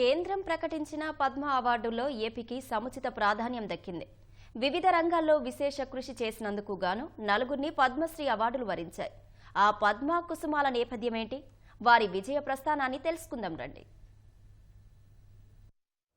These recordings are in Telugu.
కేంద్రం ప్రకటించిన పద్మ అవార్డుల్లో ఏపీకి సముచిత ప్రాధాన్యం దక్కింది. వివిధ రంగాల్లో విశేష కృషి చేసినందుకు గాను నలుగురిని పద్మశ్రీ అవార్డులు వరించాయి. ఆ పద్మ కుసుమాల నేపథ్యమేంటి? వారి విజయ ప్రస్థానాన్ని తెలుసుకుందాం రండి.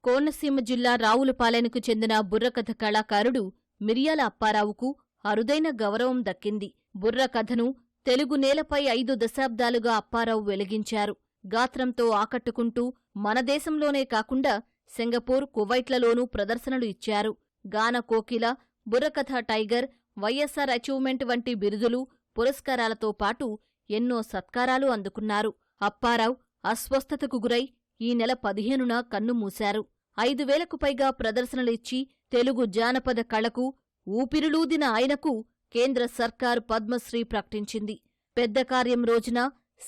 కోనసీమ జిల్లా రావులపాలెనకు చెందిన బుర్రకథ కళాకారుడు మిరియాల అప్పారావుకు అరుదైన గౌరవం దక్కింది. బుర్రకథను తెలుగు నేలపై ఐదు దశాబ్దాలుగా అప్పారావు వెలిగించారు. గాత్రంతో ఆకట్టుకుంటూ మన దేశంలోనే కాకుండా సింగపూర్ కువైట్లలోనూ ప్రదర్శనలు ఇచ్చారు. గాన కోకిల బుర్రకథ టైగర్ వైఎస్సార్ అచీవ్మెంట్ వంటి బిరుదులు పురస్కారాలతో పాటు ఎన్నో సత్కారాలు అందుకున్నారు. అప్పారావు అస్వస్థతకు గురై ఈ నెల పదిహేనున కన్నుమూశారు ఐదు వేలకు పైగా ప్రదర్శనలు ఇచ్చి తెలుగు జానపద కళకు ఊపిరులూదిన ఆయనకు కేంద్ర సర్కారు పద్మశ్రీ ప్రకటించింది. పెద్ద కార్యం రోజున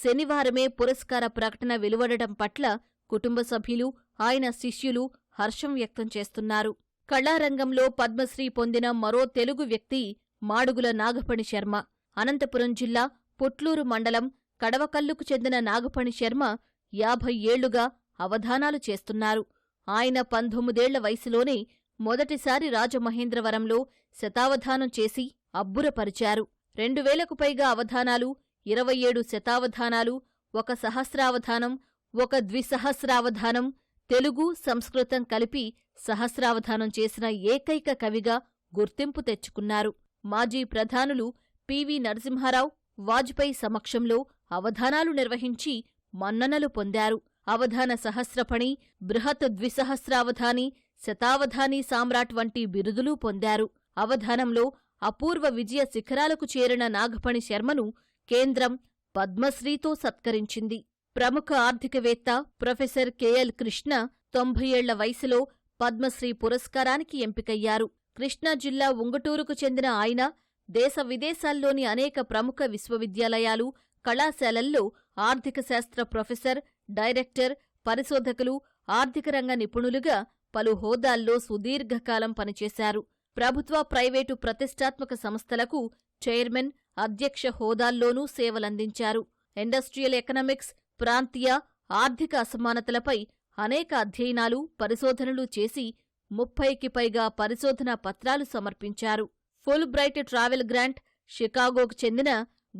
శనివారమే పురస్కార ప్రకటన వెలువడటం పట్ల కుటుంబ సభ్యులు ఆయన శిష్యులు హర్షం వ్యక్తం చేస్తున్నారు. కళారంగంలో పద్మశ్రీ పొందిన మరో తెలుగు వ్యక్తి మాడుగుల నాగపణి శర్మ. అనంతపురం జిల్లా పుట్లూరు మండలం కడవకల్లుకు చెందిన నాగపణి శర్మ యాభై ఏళ్ళుగా అవధానాలు చేస్తున్నారు. ఆయన పంతొమ్మిదేళ్ళ వయసులోనే మొదటిసారి రాజమహేంద్రవరంలో శతావధానం చేసి అబ్బురపరిచారు. రెండు వేలకు పైగా అవధానాలు ఇరవై ఏడు శతావధానాలు ఒక సహస్రావధానం ఒక ద్విసహస్రావధానం తెలుగు సంస్కృతం కలిపి సహస్రావధానం చేసిన ఏకైక కవిగా గుర్తింపు తెచ్చుకున్నారు. మాజీ ప్రధానులు పివి నరసింహారావు వాజ్పేయి సమక్షంలో అవధానాలు నిర్వహించి మన్ననలు పొందారు. అవధాన సహస్రపణి బృహత్ ద్విసహస్రావధాని శతావధాని సామ్రాట్ వంటి బిరుదులు పొందారు. అవధానంలో అపూర్వ విజయ శిఖరాలకు చేరిన నాగపణి శర్మను కేంద్రం పద్మశ్రీతో సత్కరించింది. ప్రముఖ ఆర్థికవేత్త ప్రొఫెసర్ కెఎల్ కృష్ణ తొంభై ఏళ్ళ వయసులో పద్మశ్రీ పురస్కారానికి ఎంపికయ్యారు. కృష్ణా జిల్లా ఉంగుటూరుకు చెందిన ఆయన దేశ విదేశాల్లోని అనేక ప్రముఖ విశ్వవిద్యాలయాలు కళాశాలల్లో ఆర్థిక శాస్త్ర ప్రొఫెసర్ డైరెక్టర్ పరిశోధకులు ఆర్థిక రంగ నిపుణులుగా పలు హోదాల్లో సుదీర్ఘకాలం పనిచేశారు. ప్రభుత్వ ప్రైవేటు ప్రతిష్టాత్మక సంస్థలకు చైర్మన్ అధ్యక్ష హోదాల్లోనూ సేవలందించారు. ఇండస్ట్రియల్ ఎకనామిక్స్ ప్రాంతీయ ఆర్థిక అసమానతలపై అనేక అధ్యయనాలు పరిశోధనలు చేసి ముప్పైకి పైగా పరిశోధనా పత్రాలు సమర్పించారు. ఫుల్ బ్రైట్ ట్రావెల్ గ్రాంట్ షికాగోకు చెందిన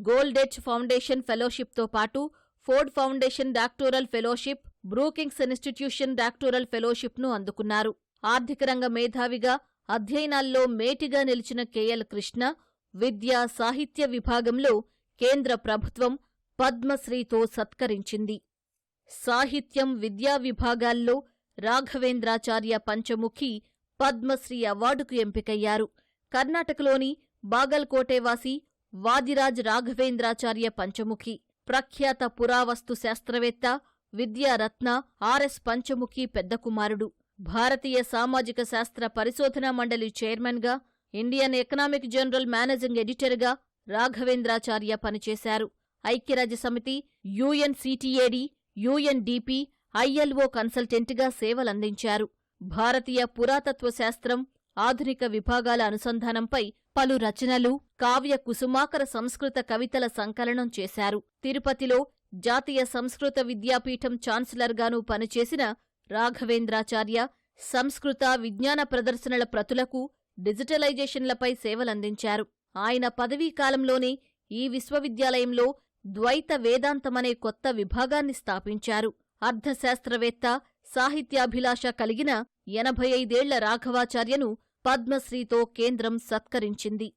గోల్డెచ్ ఫౌండేషన్ ఫెలోషిప్తో పాటు Ford Foundation doctoral fellowship Brookings Institution doctoral ఫెలోషిప్ను అందుకున్నారు. ఆర్థిక రంగ మేధావిగా అధ్యయనాల్లో మేటిగా నిలిచిన కెఎల్ కృష్ణ విద్యా సాహిత్య విభాగంలో కేంద్ర ప్రభుత్వం పద్మశ్రీతో సత్కరించింది. సాహిత్యం విద్యా విభాగాల్లో రాఘవేంద్రాచార్య పంచముఖి పద్మశ్రీ అవార్డుకు ఎంపికయ్యారు. కర్ణాటకలోని బాగల్కోటేవాసి వాదిరాజ్ రాఘవేంద్రాచార్య పంచముఖి ప్రఖ్యాత పురావస్తు శాస్త్రవేత్త విద్యారత్న ఆర్ఎస్ పంచముఖి పెద్ద కుమారుడు భారతీయ సామాజిక శాస్త్ర పరిశోధనా మండలి చైర్మన్గా ఇండియన్ ఎకనామిక్ జనరల్ మేనేజింగ్ ఎడిటర్గా రాఘవేంద్రాచార్య పనిచేశారు. ఐక్యరాజ్య సమితి యుఎన్సిటిఏడి యుఎన్డిపి ఐఎల్ఓ కన్సల్టెంట్గా సేవలందించారు. భారతీయ పురాతత్వ శాస్త్రం ఆధునిక విభాగాల అనుసంధానంపై పలు రచనలు కావ్య కుసుమాకర సంస్కృత కవితల సంకలనం చేశారు. తిరుపతిలో జాతీయ సంస్కృత విద్యాపీఠం ఛాన్సలర్గానూ పనిచేసిన రాఘవేంద్రాచార్య సంస్కృత విజ్ఞాన ప్రదర్శనల ప్రతులకు డిజిటలైజేషన్లపై సేవలందించారు. ఆయన పదవీకాలంలోనే ఈ విశ్వవిద్యాలయంలో ద్వైత వేదాంతమనే కొత్త విభాగాన్ని స్థాపించారు. అర్థశాస్త్రవేత్త సాహిత్యాభిలాష కలిగిన ఎనభై ఐదేళ్ళ రాఘవాచార్యను పద్మశ్రీతో కేంద్రం సత్కరించింది.